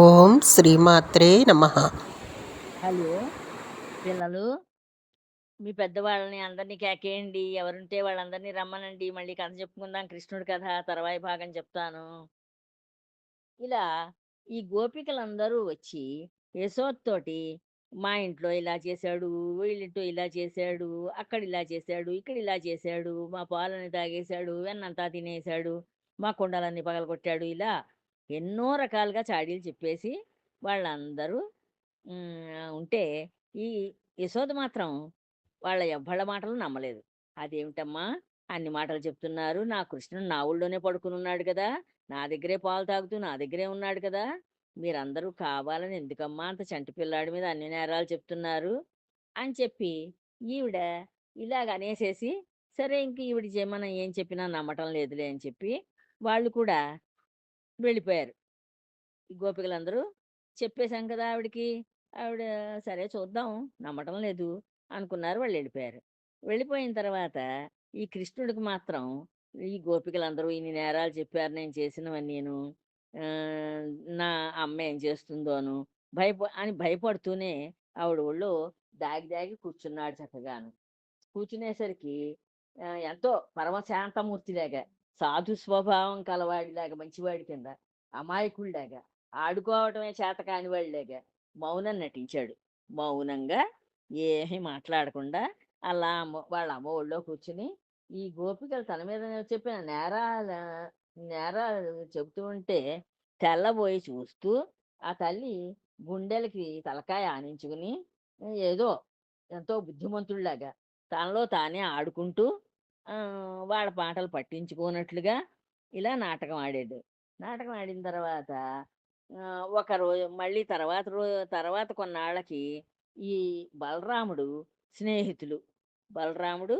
ఓం శ్రీమాత్రే నమ. హలో పిల్లలు మీ పెద్దవాళ్ళని అందరినీ కేకేయండి. ఎవరుంటే వాళ్ళందరినీ రమ్మనండి. మళ్ళీ కథ చెప్పుకుందాం. కృష్ణుడి కథ తర్వాయి భాగం చెప్తాను. ఇలా ఈ గోపికలందరూ వచ్చి యశోత్తోటి మా ఇంట్లో ఇలా చేశాడు వీళ్ళింటో ఇలా చేశాడు అక్కడ ఇలా చేశాడు ఇక్కడ ఇలా చేశాడు మా పాలని తాగేశాడు వెన్నంతా తినేశాడు మా కుండలన్నీ పగలగొట్టాడు ఇలా ఎన్నో రకాలుగా చాడీలు చెప్పేసి వాళ్ళందరూ ఉంటే ఈ యశోద మాత్రం వాళ్ళ ఎవ్వళ్ళ మాటలు నమ్మలేదు. అదేమిటమ్మా? అన్ని మాటలు చెప్తున్నారు. నా కృష్ణుడు నా ఊళ్ళోనే పడుకుని ఉన్నాడు కదా. నా దగ్గరే పాలు తాగుతూ నా దగ్గరే ఉన్నాడు కదా. మీరందరూ కావాలని ఎందుకమ్మా అంత చంటి పిల్లాడి మీద అన్ని నేరాలు చెప్తున్నారు? అని చెప్పి ఈవిడ ఇలాగ అనేసేసి సరే ఇంక ఈవిడ చే- మనం ఏం చెప్పినా నమ్మటం లేదులే అని చెప్పి వాళ్ళు కూడా వెళ్ళిపోయారు. ఈ గోపికలందరూ చెప్పేశాం కదా ఆవిడకి. ఆవిడ సరే చూద్దాం నమ్మటం లేదు అనుకున్నారు వాళ్ళు వెళ్ళిపోయారు. వెళ్ళిపోయిన తర్వాత ఈ కృష్ణుడికి మాత్రం ఈ గోపికలందరూ ఇన్ని నేరాలు చెప్పారు నేను చేసినవని నేను ఆ, నా అమ్మ ఏం చేస్తుందోను భయప అని భయపడుతూనే ఆవిడ ఒళ్ళు దాగి దాగి కూర్చున్నాడు చక్కగాను. కూర్చునేసరికి ఎంతో పరమశాంతమూర్తిలాగా సాధు స్వభావం కలవాడిలాగా మంచివాడి కింద అమాయకుడిలాగా ఆడుకోవటమే చేత కాని వాళ్ళేగా మౌనం నటించాడు. మౌనంగా ఏమీ మాట్లాడకుండా అలా అమ్మ వాళ్ళ అమ్మ ఒళ్ళో కూర్చుని ఈ గోపికలు తన మీద చెప్పిన నేరాల నేరాలు చెబుతూ ఉంటే తెల్లబోయి చూస్తూ ఆ తల్లి గుండెలకి తలకాయ ఆనించుకుని ఏదో ఎంతో బుద్ధిమంతుడిలాగా తనలో తానే ఆడుకుంటూ వాళ్ళ పాటలు పట్టించుకోనట్లుగా ఇలా నాటకం ఆడాడు. నాటకం ఆడిన తర్వాత ఒక రోజు మళ్ళీ తర్వాత రోజు తర్వాత కొన్నాళ్ళకి ఈ బలరాముడు స్నేహితులు. బలరాముడు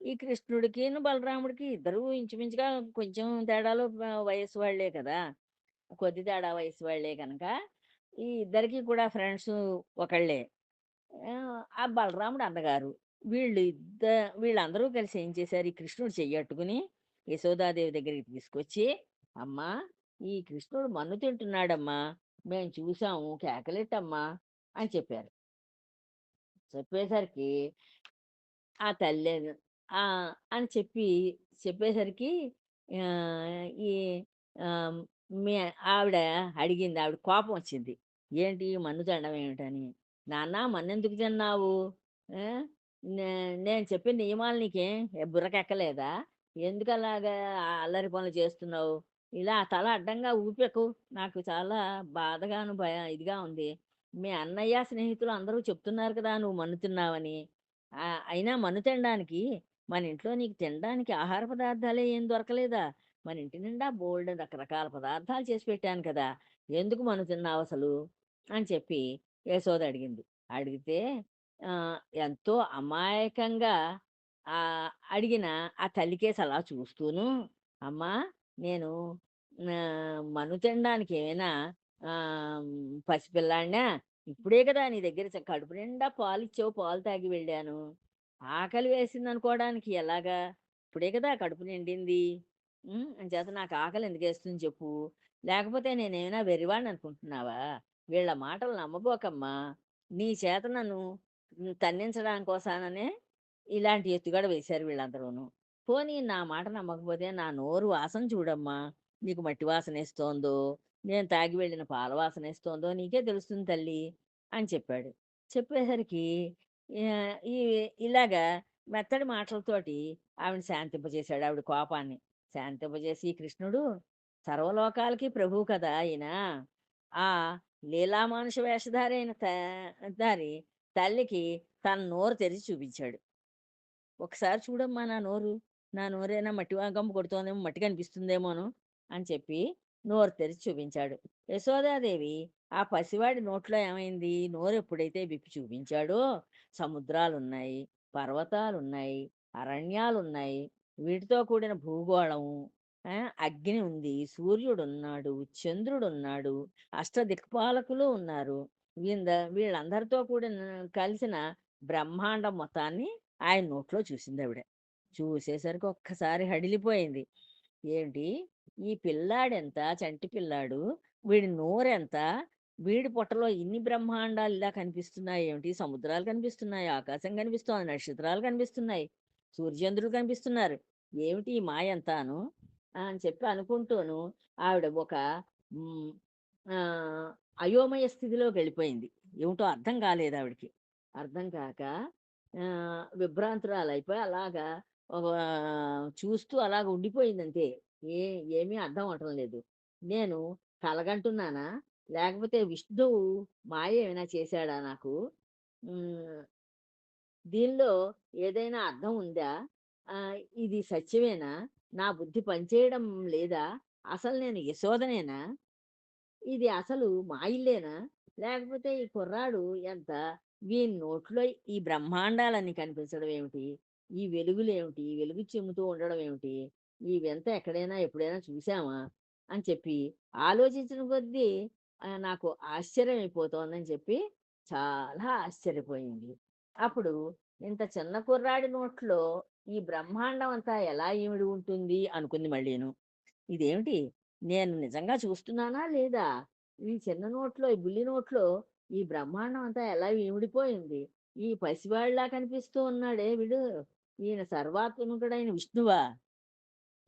ఈ కృష్ణుడికి బలరాముడికి ఇద్దరు ఇంచుమించుగా కొంచెం తేడాలు వయసు వాళ్ళే కదా! కొద్ది తేడా వయసు వాళ్ళే కనుక ఈ ఇద్దరికి కూడా ఫ్రెండ్స్ ఒకళ్ళే. ఆ, ఆ బలరాముడు అన్నగారు. వీళ్ళు ఇద్ద వీళ్ళందరూ కలిసి ఏం చేశారు? ఈ కృష్ణుడు చెయ్యట్టుకుని యశోదాదేవి దగ్గరికి తీసుకొచ్చి అమ్మా ఈ కృష్ణుడు మన్ను తింటున్నాడమ్మా. మేము చూసాము కేకలెట్టమ్మా అని చెప్పారు. చెప్పేసరికి ఆ తల్లి అని చెప్పి చెప్పేసరికి ఈ మీ ఆవిడ అడిగింది ఆవిడ కోపం వచ్చింది. ఏంటి మన్ను తినడం ఏమిటని? నాన్న మన్ను ఎందుకు తిన్నావు నేను చెప్పిన నియమాలు నీకేం? బుర్రకెక్కలేదా? ఎందుకు అలాగా అల్లరి పనులు చేస్తున్నావు? ఇలా తల అడ్డంగా ఊపెకు. నాకు చాలా బాధగాను భయ ఇదిగా ఉంది. మీ అన్నయ్య స్నేహితులు అందరూ చెప్తున్నారు కదా నువ్వు మన్ను తిన్నావని. అయినా మన్ను తినడానికి మన ఇంట్లో నీకు తినడానికి ఆహార పదార్థాలే ఏం దొరకలేదా? మన ఇంటి నిండా బోల్డ్ రకరకాల పదార్థాలు చేసి పెట్టాను కదా ఎందుకు మన్ను తిన్నావు అసలు? అని చెప్పి యశోద అడిగింది. అడిగితే ఆ, ఎంతో అమాయకంగా ఆ అడిగిన ఆ తల్లికేసి అలా చూస్తూను అమ్మా నేను ఆ, మన్ను తినడానికి ఏమైనా ఆ, పసిపిల్లాడినా ఇప్పుడే కదా నీ దగ్గర చ- కడుపు నిండా పాలు ఇచ్చావు పాలు తాగి వెళ్ళాను. ఆకలి వేసింది అనుకోవడానికి ఎలాగా? ఇప్పుడే కదా కడుపు నిండింది. ఉమ్, అంచేత నాకు ఆకలి ఎందుకు వేస్తుంది చెప్పు. లేకపోతే నేనేమైనా వెర్రివాడిని అనుకుంటున్నావా? వీళ్ళ మాటలు నమ్మబోకమ్మా. నీ చేత నన్ను తన్నించడానికి కోసాననే ఇలాంటి ఎత్తుగడ వేశారు వీళ్ళందరూను. పోనీ నా మాట నమ్మకపోతే నా నోరు వాసన చూడమ్మా. నీకు మట్టి వాసన ఇస్తోందో నేను తాగి వెళ్ళిన పాల వాసన ఇస్తోందో నీకే తెలుస్తుంది తల్లి అని చెప్పాడు. చెప్పేసరికి ఈ ఇలాగా మెత్తడి మాటలతోటి ఆవిడ శాంతింపజేశాడు ఆవిడ కోపాన్ని. శాంతింపజేసి కృష్ణుడు సర్వలోకాలకి ప్రభువు కదా ఆయన ఆ లీలామానుష వేషధారి అయిన త- దారి తల్లికి తన నోరు తెరిచి చూపించాడు. ఒకసారి చూడమ్మా నా నోరు నా నోరేనా మట్టి గమ్ము కొడుతోందేమో మట్టి కనిపిస్తుందేమోను అని చెప్పి నోరు తెరిచి చూపించాడు. యశోదాదేవి ఆ పసివాడి నోట్లో ఏమైంది? నోరు ఎప్పుడైతే విప్పి చూపించాడో సముద్రాలున్నాయి పర్వతాలున్నాయి అరణ్యాలున్నాయి వీటితో కూడిన భూగోళము అగ్ని ఉంది సూర్యుడు ఉన్నాడు చంద్రుడు ఉన్నాడు అష్టదిక్పాలకులు ఉన్నారు. వీళ్ళ వీళ్ళందరితో కూడిన కలిసిన బ్రహ్మాండం మొత్తాన్ని ఆయన నోట్లో చూసింది ఆవిడ చూసేసరికి ఒక్కసారి హడిలిపోయింది. ఏంటి ఈ పిల్లాడెంత? చంటి పిల్లాడు? వీడి నోరెంత? వీడి పొట్టలో ఇన్ని బ్రహ్మాండాలు ఇలా కనిపిస్తున్నాయి ఏమిటి? సముద్రాలు కనిపిస్తున్నాయి ఆకాశం కనిపిస్తోంది నక్షత్రాలు కనిపిస్తున్నాయి సూర్యచంద్రులు కనిపిస్తున్నారు. ఏమిటి ఈ మాయ అంతాను అని చెప్పి అనుకుంటూను ఆవిడ ఒక అయోమయ స్థితిలోకి వెళ్ళిపోయింది. ఏమిటో అర్థం కాలేదు ఆవిడకి. అర్థం కాక విభ్రాంతురాలు అయిపోయి అలాగా ఒక చూస్తూ అలాగ ఉండిపోయింది అంతే ఏ ఏమీ అర్థం అవటం లేదు. నేను కలగంటున్నానా? లేకపోతే విష్ణువు మాయ ఏమైనా చేశాడా నాకు? దీనిలో ఏదైనా అర్థం ఉందా? ఇది సత్యమేనా? నా బుద్ధి పనిచేయడం లేదా? అసలు నేను యశోదనేనా? ఇది అసలు మాయిల్లేనా లేకపోతే ఈ కుర్రాడు ఎంత? వీని నోట్లో ఈ బ్రహ్మాండాలన్నీ కనిపించడం ఏమిటి? ఈ వెలుగులు ఏమిటి? ఈ వెలుగు చిమ్ముతూ ఉండడం ఏమిటి? ఈ వింత ఎక్కడైనా ఎప్పుడైనా చూసామా అని చెప్పి ఆలోచించిన కొద్దీ నాకు ఆశ్చర్యం అయిపోతోందని చెప్పి చాలా ఆశ్చర్యపోయింది. అప్పుడు ఇంత చిన్న కుర్రాడి నోట్లో ఈ బ్రహ్మాండం అంతా ఎలా ఈవిడి ఉంటుంది అనుకుంది మళ్ళీను. ఇదేమిటి? నేను నిజంగా చూస్తున్నానా లేదా? ఈ చిన్న నోట్లో ఈ బుల్లి నోట్లో ఈ బ్రహ్మాండం అంతా ఎలా ఈమిడిపోయింది ఈ పసివాడిలా కనిపిస్తూ ఉన్నాడే వీడు. ఈయన సర్వాత్మకుడైన విష్ణువా?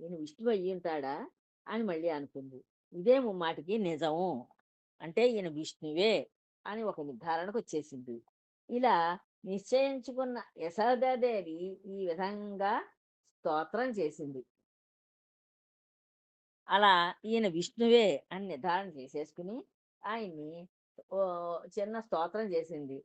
ఈయన విష్ణువు అయ్యి ఉంటాడా అని మళ్ళీ అనుకుంది. ఇదే మాటికి నిజము అంటే ఈయన విష్ణువే అని ఒక నిర్ధారణకు వచ్చేసింది ఇలా నిశ్చయించుకున్న యశోదాదేవి ఈ విధంగా స్తోత్రం చేసింది. అలా ఈయన విష్ణువే అని నిర్ధారణ చేసేసుకుని ఆయన్ని ఓ చిన్న స్తోత్రం చేసింది.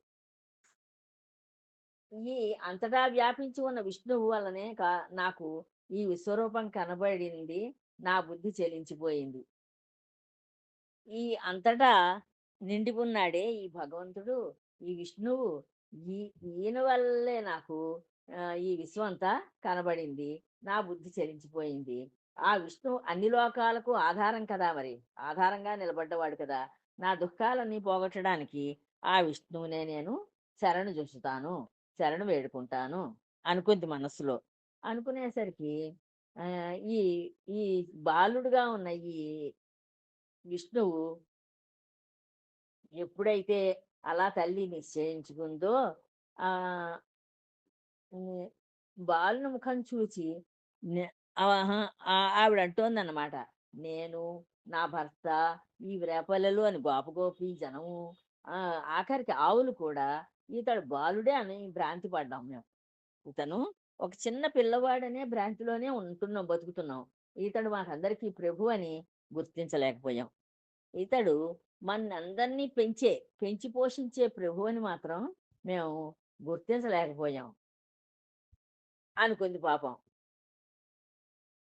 ఈ అంతటా వ్యాపించి ఉన్న విష్ణువు వల్లనే కా నాకు ఈ విశ్వరూపం కనబడింది నా బుద్ధి చెలించిపోయింది. ఈ అంతటా నిండి ఉన్నాడే ఈ భగవంతుడు ఈ విష్ణువు ఈ ఈయన వల్లే నాకు ఈ విశ్వం అంతా కనబడింది నా బుద్ధి చెలించిపోయింది. ఆ విష్ణు అన్ని లోకాలకు ఆధారం కదా మరి. ఆధారంగా నిలబడ్డవాడు కదా. నా దుఃఖాలన్నీ పోగొట్టడానికి ఆ విష్ణువునే నేను శరణు చూస్తాను శరణు వేడుకుంటాను అనుకుంది మనస్సులో. అనుకునేసరికి ఈ ఈ బాలుడుగా ఉన్న ఈ విష్ణువు ఎప్పుడైతే అలా తల్లి నిశ్చయించుకుందో ఆ బాలుని ముఖం చూచి ఆవిడ అంటోందన్నమాట నేను నా భర్త ఈ రేపల్లెలు అని గోపగోపి జనము ఆఖరికి ఆవులు కూడా ఇతడు బాలుడే అని భ్రాంతి పడ్డాం మేము. ఇతను ఒక చిన్న పిల్లవాడనే భ్రాంతిలోనే ఉంటున్నాం బతుకుతున్నాం. ఇతడు మాకందరికీ ప్రభు అని గుర్తించలేకపోయాం. ఇతడు మనందరినీ పెంచే పెంచి పోషించే ప్రభు అని మాత్రం మేము గుర్తించలేకపోయాం. అనుకుంది పాపం.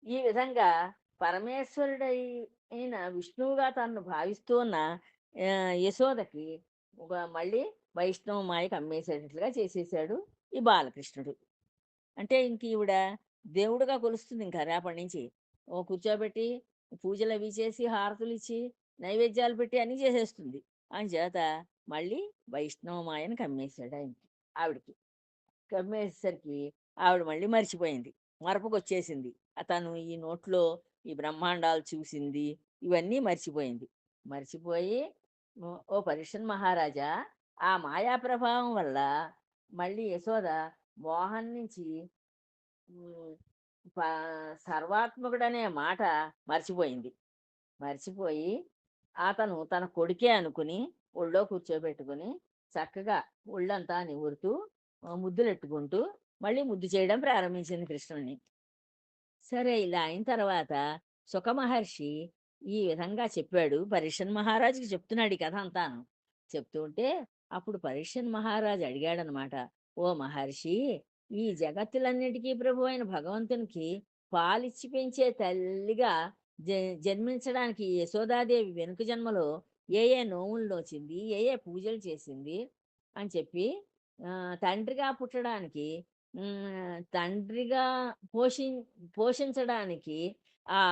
ఈ విధంగా పరమేశ్వరుడై అయిన విష్ణువుగా తనను భావిస్తున్న యశోదకి ఒక మళ్ళీ వైష్ణవ మాయకు అమ్మేసేటట్లుగా చేసేసాడు ఈ బాలకృష్ణుడు. అంటే ఇంక ఈవిడ దేవుడుగా కొలుస్తుంది ఇంకా రేపటి నుంచి. ఓ కూర్చోబెట్టి పూజలు అవి చేసి హారతులు ఇచ్చి నైవేద్యాలు పెట్టి అన్నీ చేసేస్తుంది. అని చేత మళ్ళీ వైష్ణవ మాయను కమ్మేశాడు ఆయనకి ఆవిడకి. కమ్మేసరికి ఆవిడ మళ్ళీ మర్చిపోయింది. మరపుకొచ్చేసింది. అతను ఈ నోట్లో ఈ బ్రహ్మాండాలు చూసింది ఇవన్నీ మర్చిపోయింది. మర్చిపోయి "ఓ- పరిషన్ మహారాజా ఆ మాయా ప్రభావం వల్ల మళ్ళీ యశోద మోహన్ నుంచి ప- సర్వాత్మకుడనే మాట మర్చిపోయింది. మర్చిపోయి అతను తన కొడుకే అనుకుని ఒళ్ళో కూర్చోబెట్టుకుని చక్కగా ఒళ్ళంతా నివురుతూ ముద్దులెట్టుకుంటూ మళ్ళీ ముద్దు చేయడం ప్రారంభించింది కృష్ణుడిని సరే ఇలా అయిన తర్వాత సుఖ మహర్షి ఈ విధంగా చెప్పాడు. పరీషన్ మహారాజుకి చెప్తున్నాడు ఈ కథ అంతాను. చెప్తూ ఉంటే అప్పుడు పరీక్షన్ మహారాజు అడిగాడనమాట ఓ మహర్షి ఈ జగత్తులన్నిటికీ ప్రభు అయిన భగవంతునికి పాలిచ్చి పెంచే తల్లిగా జ- జన్మించడానికి యశోదాదేవి వెనుక జన్మలో ఏ ఏ నోములు నోచింది ఏ ఏ పూజలు చేసింది? అని చెప్పి తండ్రిగా పుట్టడానికి తండ్రిగా పోషి పోషించడానికి ఆ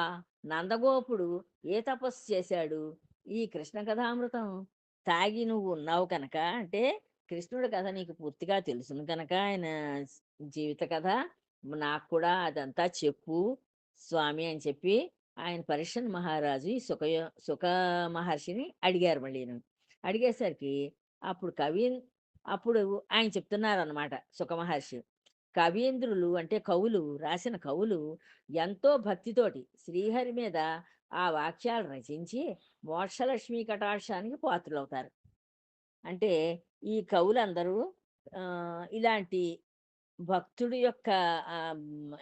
నందగోపుడు ఏ తపస్సు చేశాడు? ఈ కృష్ణ కథామృతం తాగి నువ్వు ఉన్నావు కనుక అంటే కృష్ణుడి కథ నీకు పూర్తిగా తెలుసును కనుక ఆయన జీవిత కథ నాకు కూడా అదంతా చెప్పు స్వామి అని చెప్పి ఆయన పరిషన్ మహారాజు ఈ సుఖ సుఖ మహర్షిని అడిగారు మళ్ళీ అడిగేసరికి అప్పుడు కవి అప్పుడు ఆయన చెప్తున్నారు అనమాట సుఖ మహర్షి. కవీంద్రులు అంటే కవులు రాసిన కవులు ఎంతో భక్తితోటి శ్రీహరి మీద ఆ వాక్యాలు రచించి మోక్షలక్ష్మి కటాక్షానికి పాత్రులవుతారు. అంటే ఈ కవులందరూ ఇలాంటి భక్తుడి యొక్క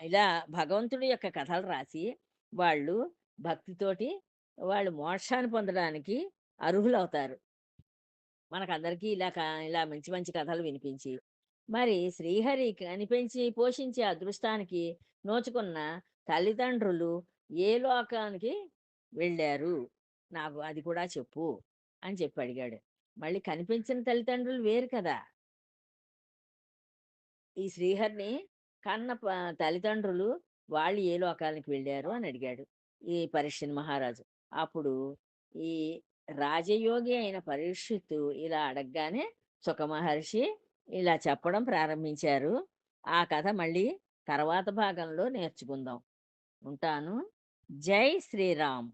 ఇలా భగవంతుడి యొక్క కథలు రాసి వాళ్ళు భక్తితోటి వాళ్ళు మోక్షాన్ని పొందడానికి అర్హులవుతారు. మనకందరికీ ఇలా ఇలా మంచి మంచి కథలు వినిపించి మరి శ్రీహరి కనిపించి పోషించే అదృష్టానికి నోచుకున్న తల్లిదండ్రులు ఏ లోకానికి వెళ్ళారు? నాకు అది కూడా చెప్పు అని చెప్పి అడిగాడు. మళ్ళీ కనిపించిన తల్లిదండ్రులు వేరు కదా. ఈ శ్రీహరిని కన్న తల్లిదండ్రులు వాళ్ళు ఏ లోకానికి వెళ్ళారు అని అడిగాడు ఈ పరీక్షణ మహారాజు. అప్పుడు ఈ రాజయోగి అయిన పరీక్షిత్తు ఇలా అడగగానే సుఖమహర్షి ఇలా చెప్పడం ప్రారంభించారు. ఆ కథ మళ్ళీ తర్వాత భాగంలో నేర్చుకుందాం. ఉంటాను. జై శ్రీరామ్.